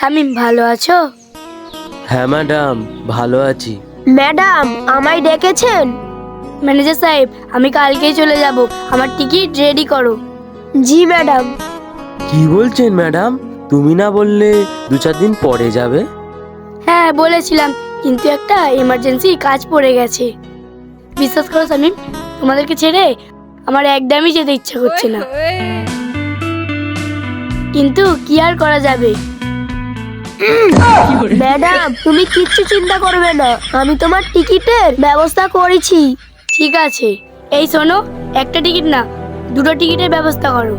শামিম ভালো আছো? হ্যাঁ ম্যাডাম ভালো আছি। ম্যাডাম আমায় ডেকেছেন? ম্যানেজার সাহেব আমি কালকেই চলে যাব। আমার টিকিট রেডি করো। জি ম্যাডাম। কি বলছেন ম্যাডাম তুমি না বললে দু চার দিন পরে যাবে? হ্যাঁ বলেছিলাম কিন্তু একটা এমার্জেন্সি কাজ পড়ে গেছে। বিশ্বাস করো শামিম তোমাদেরকে ছেড়ে আমার একদমই যেতে ইচ্ছা করছে না। কিন্তু কি আর করা যাবে? ম্যাডাম তুমি কিচ্ছু চিন্তা করবে না। আমি তোমার টিকিটের ব্যবস্থা করেছি। ঠিক আছে। এই শোনো একটা টিকিট না দুটো টিকিটের ব্যবস্থা করো।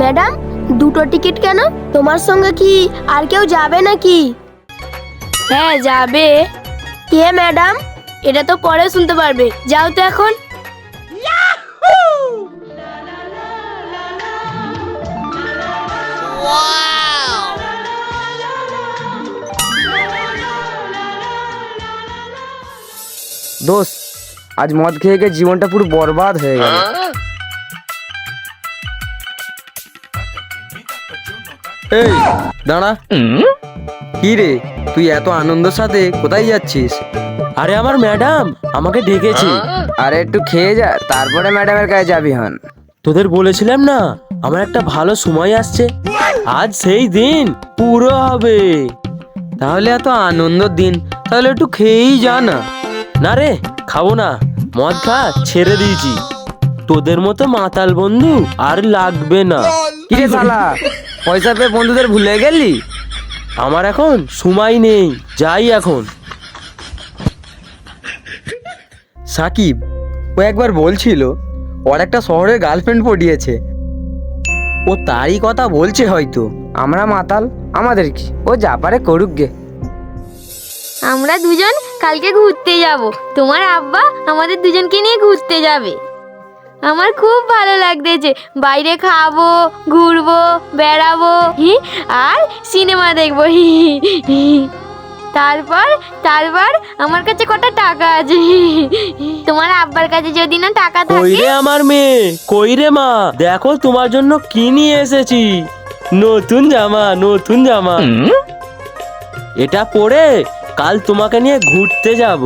ম্যাডাম দুটো টিকিট কেন? তোমার সঙ্গে কি আর কেউ যাবে নাকি? হ্যাঁ যাবে। কে ম্যাডাম? এটা তো পরে শুনতে পারবে। যাও তো এখন। দোষ আজ মদ খেয়ে গিয়ে জীবনটা পুরো বরবাদ হয়ে গেল। এই দাঁড়া। কি রে তুই এত আনন্দের সাথে কোথায় যাচ্ছিস? আরে আমার ম্যাডাম আমাকে ডেকেছে। আরে একটু খেয়ে যা তারপরে ম্যাডামের কাছে যাবি হন। তোদের বলেছিলাম না আমার একটা ভালো সময় আসছে। আজ সেই দিন পুরো হবে। তাহলে এত আনন্দের দিন তাহলে একটু খেয়েই যা না। না রে খাব না। মদ খা ছেড়ে দিয়েছি। তোদের মতো মাতাল বন্ধু আর লাগবে না। কি রে শালা? পয়সা পেয়ে বন্ধুদের ভুলে গেলি? আমার এখন সময় নেই যাই এখন। সাকিব ও একবার বলছিল ওর একটা শহরে গার্লফ্রেন্ড পটিয়েছে ও তারই কথা বলছে হয়তো। আমরা মাতাল আমাদের কি? ও যা পারে করুক গে। আমরা দুজন কালকে ঘুরতে যাব। তোমার আব্বা আমাদের দুজনকে নিয়ে ঘুরতে যাবে। আমার খুব ভালো লাগতেছে। বাইরে খাব ঘুরবো বেড়াবো হি, আর সিনেমা দেখব হি, হি। তারপর তারপর আমার কাছে কটা টাকা আছে। তোমার আব্বার কাছে যদি না টাকা কই থাকে রে আমার মেয়ে কই রে মা দেখো তোমার জন্য কি নিয়ে এসেছি। নতুন জামা নতুন জামা। এটা পরে কাল তোমাকে নিয়ে ঘুরতে যাব।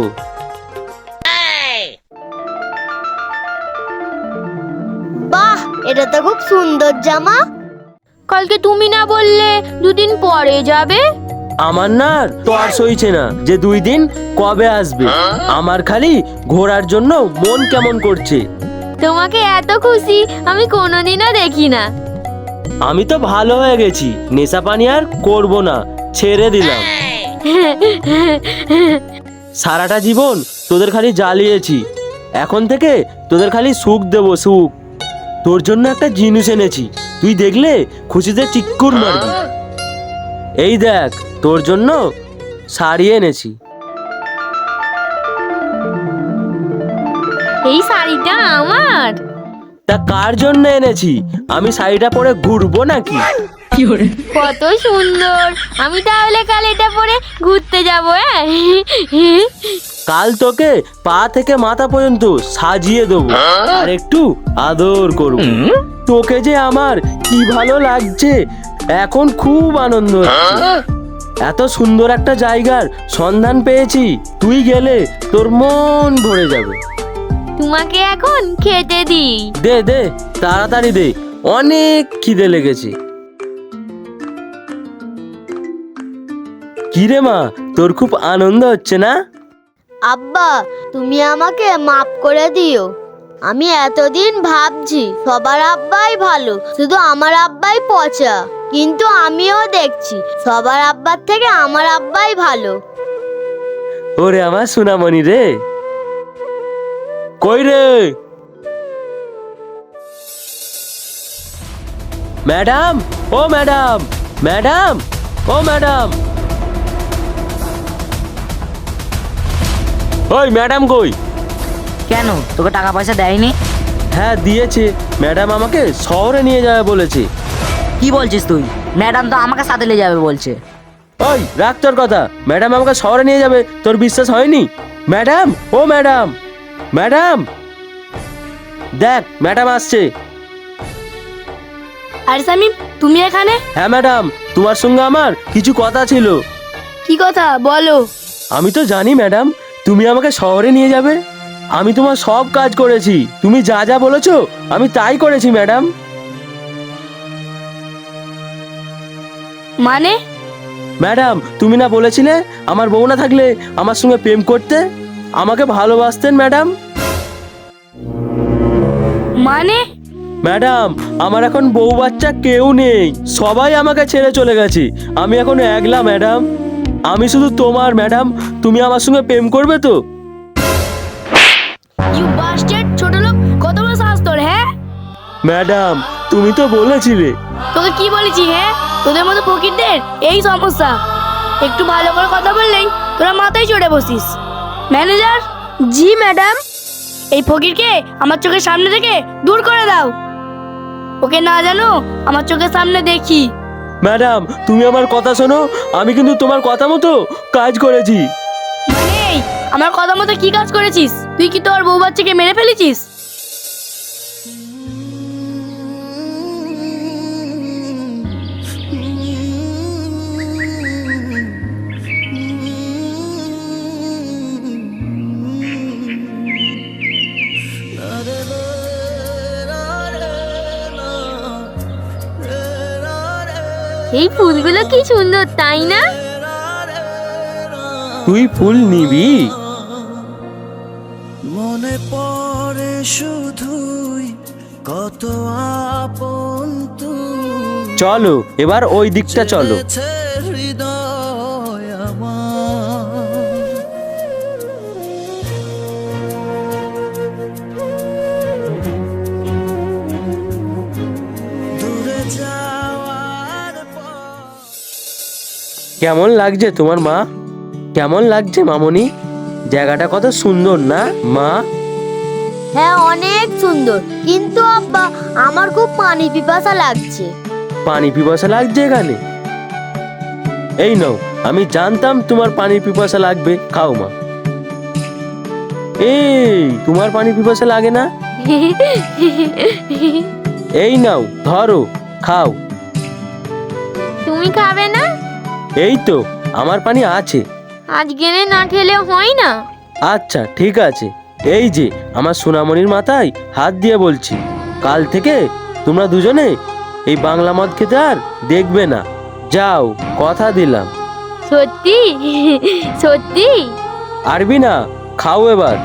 বাহ এটা তো খুব সুন্দর জামা। কালকে তুমি না বললে দুদিন পরে যাবে? আমার না আর তর সইছে না যে দুই দিন কবে আসবে। আমার খালি ঘোরার জন্য মন কেমন করছে। তোমাকে এত খুশি আমি কোনোদিনও দেখি না। আমি তো ভালো হয়ে গেছি নেশা পানি আর করব না ছেড়ে দিলাম। সারাটা জীবন তোদের খালি জ্বালিয়েছি। এখন থেকে তোদের খালি সুখ দেবো সুখ। তোর জন্য একটা জিনিস এনেছি। তুই দেখলে খুশিতে চিক্কুর মারবি। এই দেখ তোর জন্য শাড়ি এনেছি। এই শাড়িটা আমার? তা কার জন্য এনেছি? আমি শাড়িটা পরে ঘুরবো নাকি? কত সুন্দর। আমি তাহলে কাল এটা পরে ঘুরতে যাব হ্যাঁ? কাল তোকে পা থেকে মাথা পর্যন্ত সাজিয়ে দেবো। আর একটু আদর করব। তোকে যে আমার কি ভালো লাগছে এখন খুব আনন্দ হচ্ছে। এত সুন্দর একটা জায়গার সন্ধান পেয়েছি তুই গেলে তোর মন ভরে যাবে। তোমাকে এখন খেতে দিই। দে দে তাড়াতাড়ি দে। অনেক খিদে লেগেছে। কিরে মা তোর খুব আনন্দ হচ্ছে না? আব্বা তুমি আমাকে মাফ করে দিও। আমি এতদিন ভাবছি সবার আব্বাই ভালো শুধু আমার আব্বাই পচা। কিন্তু আমিও দেখছি সবার আব্বার থেকে আমার আব্বাই ভালো। ওরে আমার সোনামণি রে। কই রে? ম্যাডাম ও ম্যাডাম ম্যাডাম ও ম্যাডাম। ওই ম্যাডাম কই? কেন? তোকে টাকা পয়সা দেয়নি? হ্যাঁ দিয়েছে। ম্যাডাম আমাকে শহরে নিয়ে যাবে বলেছে। কি বলছিস তুই? ম্যাডাম তো আমাকে সাথে নিয়ে যাবে বলছে। ওই রাখ তোর কথা। ম্যাডাম আমাকে শহরে নিয়ে যাবে। তোর বিশ্বাস হয়নি? ম্যাডাম? ও ম্যাডাম! ম্যাডাম! দেখ ম্যাডাম আসছে। আরে সামিম তুমি এখানে? হ্যাঁ ম্যাডাম। তোমার সঙ্গে আমার কিছু কথা ছিল। কি কথা? বলো। আমি তো জানি ম্যাডাম। তুমি আমাকে শহরে নিয়ে যাবে? আমি তোমার সব কাজ করেছি। তুমি যা যা বলেছ আমি তাই করেছি ম্যাডাম। মানে? ম্যাডাম তুমি না বলেছিলে আমার বউ না থাকলে আমার সঙ্গে প্রেম করতে? আমাকে ভালোবাসতেন ম্যাডাম। মানে? ম্যাডাম আমার এখন বউ বাচ্চা কেউ নেই। সবাই আমাকে ছেড়ে চলে গেছে। আমি এখন একলা ম্যাডাম। আমি শুধু তোমার ম্যাডাম। তুমি আমার সঙ্গে প্রেম করবে তো? ইউ বাস্টার্ড ছোট লোক কত বড় সাহস তোর হ্যাঁ? ম্যাডাম তুমি তো বলেছিলে। তোকে কি বলেছি হ্যাঁ? তোদের মতো ফকিরদের এই সমস্যা। একটু ভালো করে কথা বললেই তোরা মাথায় চড়ে বসিস। ম্যানেজার জি ম্যাডাম। এই ফকিরকে আমার চোখের সামনে থেকে দূর করে দাও। ওকে না জানো আমার চোখের সামনে দেখি। ম্যাডাম, তুমি আমার কথা শোনো, আমি কিন্তু তোমার কথা মতো কাজ করেছি। মানে আমার কথা মতো কি কাজ করেছিস? তুই কি তোর বউ বাচ্চাকে মেরে ফেলেছিস? এই ফুলগুলো কি সুন্দর তাই না? তুই ফুল নিবি? মনে পড়ে শুধুই কত আপন তুই। চলো এবার ওই দিকটা চলো। কেমন লাগছে তোমার মা? কেমন লাগছে মামনি? জায়গাটা কত সুন্দর না মা? হ্যাঁ অনেক সুন্দর। কিন্তু আব্বা আমার খুব পানি পিপাসা লাগছে। পানি পিপাসা লাগছে এখানে? এই নাও আমি জানতাম তোমার পানি পিপাসা লাগবে। খাও মা। এই তোমার পানি পিপাসা লাগে না? এই নাও ধরো খাও। তুমি খাবে না? এই তো আমার পানি আছে। আজকে না খেলে হয় না। আচ্ছা ঠিক আছে। এই যে আমার সোনামণির মাথায় হাত দিয়ে বলছি। কাল থেকে তোমরা দুজনে এই বাংলা মদ খেতে আর দেখবে না। যাও কথা দিলাম। সত্যি? সত্যি? আরবি না খাও এবার।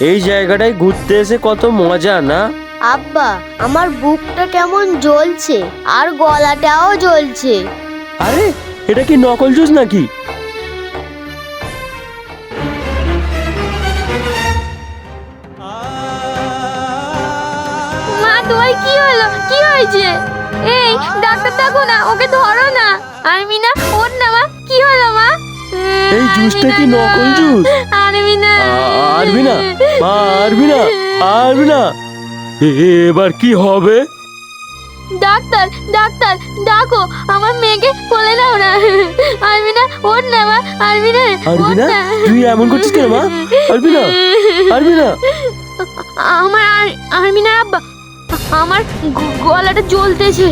এই জায়গাটায় ঘুরতে এসে কত মজা না? আব্বা আমার বুকটা কেমন জ্বলছে আর গলাটাও জ্বলছে। আরে এটা কি নকল জুস নাকি? মা তোমার কি হলো? কি হয়েছে? এই ডাক্তার দেখো না ওকে ধরো না। আরমিনা ওর না এই জুসটা কি নকল জুস আরমিনা। আরবি না মা আরবি না আরবি না এবার কি হবে? ডাক্তার ডাক্তার ডাকো আমার মেয়েকে কোলে নাও না। আরমিনা ওর না মা আরবি না। না তুই এমন করছিস কেন মা? আরবি না আরবি না আমার আর- আরমিনার আব্বা আমার গলাটা জ্বলতেছে।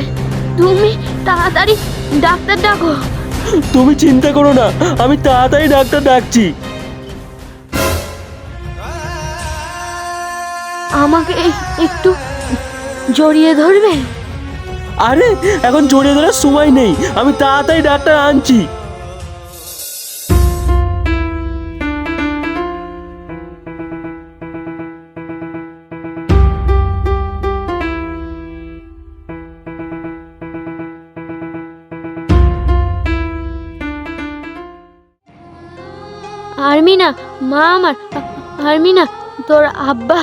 তুমি তাড়াতাড়ি ডাক্তার ডাকো। তুমি চিন্তা করো না আমি তাড়াতাড়ি ডাক্তার ডাকছি। আমাকে একটু জড়িয়ে ধরবে? আরে এখন জড়িয়ে ধরার সময় নেই আমি তাড়াতাড়ি ডাক্তার আনছি। আরমিনা মা আমার আরমিনা তোর আব্বা।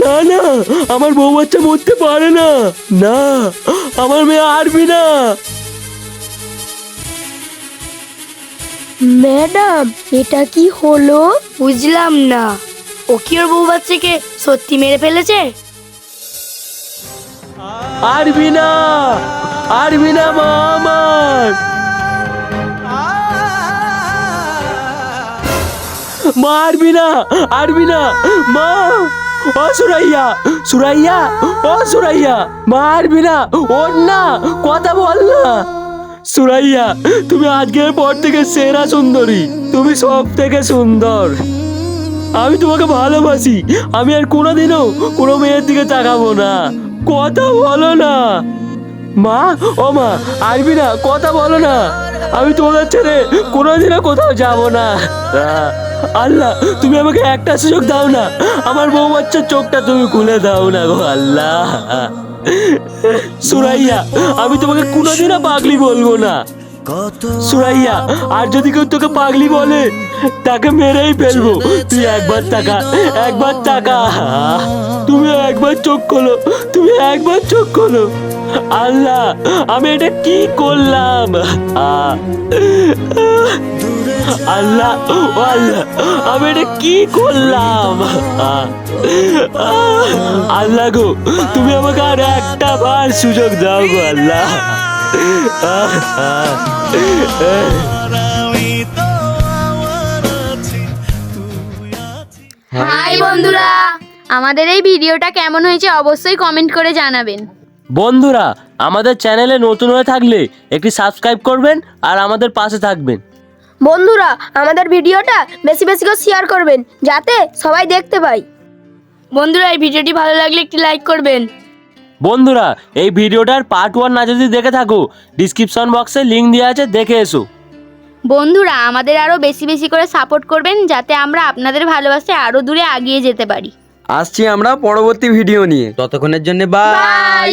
না না আমার বউ বাচ্চা মরতে পারে না। না আমার মেয়ে আরবি না ম্যাডাম এটা কি হলো? বুঝলাম না। ও কি ওর বউ বাচ্চাকে সত্যি মেরে ফেলেছে? আরবি না আরবি না মা আমার। মা আরবি না আরবি না মা। ও সুরাইয়া সুরাইয়া, ও সুরাইয়া। মা আরবি না ওর না, কথা বল না। সুরাইয়া, তুমি আজকের পর থেকে সেরা সুন্দরী, তুমি সব থেকে সুন্দর। আমি তোমাকে ভালোবাসি, আমি আর কোনোদিনও কোনো মেয়ের দিকে তাকাবো না। কথা বলো না। মা, ও মা আসবি না কথা বলো না। আমি তোমাদের ছেড়ে কোনোদিনও কোথাও যাব না। আল্লাহ, তুমি আমাকে একটা সুযোগ দাও না। আমার বউ বাচ্চার চোখটা তুমি খুলে দাও না গো আল্লাহ। সুরাইয়া, আমি তোমাকে কোনোদিনও পাগলি বলব না। সুরাইয়া, আর যদি কেউ তোকে পাগলি বলে, তাকে মেরেই ফেলব। তুই একবার টাকা একবার টাকা তুমি একবার চোখ খোলো, তুমি একবার চোখ খোলো। আল্লাহ, আমি এটা কি করলাম? আল্লাহ আল্লাহ, আমি এটা কি করলাম? আল্লাহ গো, তুমি আমাকে আর একটা বার সুযোগ দাও গো আল্লাহ। হাই বন্ধুরা, আমাদের এই ভিডিওটা কেমন হয়েছে অবশ্যই কমেন্ট করে জানাবেন। বন্ধুরা আমাদের চ্যানেলে নতুন হয়ে থাকলে একটি সাবস্ক্রাইব করবেন আর আমাদের পাশে থাকবেন। বন্ধুরা আমাদের ভিডিওটা বেশি বেশি করে শেয়ার করবেন যাতে সবাই দেখতে পাই। বন্ধুরা এই ভিডিওটি ভালো লাগলে একটি লাইক করবেন। বন্ধুরা এই ভিডিওটার পার্ট ওয়ান না যদি দেখে থাকো ডিসক্রিপশন বক্সে লিঙ্ক দেওয়া আছে দেখে এসো। বন্ধুরা আমাদের আরও বেশি বেশি করে সাপোর্ট করবেন যাতে আমরা আপনাদের ভালোবাসে আরও দূরে এগিয়ে যেতে পারি। আসছি আমরা পরবর্তী ভিডিও নিয়ে। ততক্ষণের জন্য বাই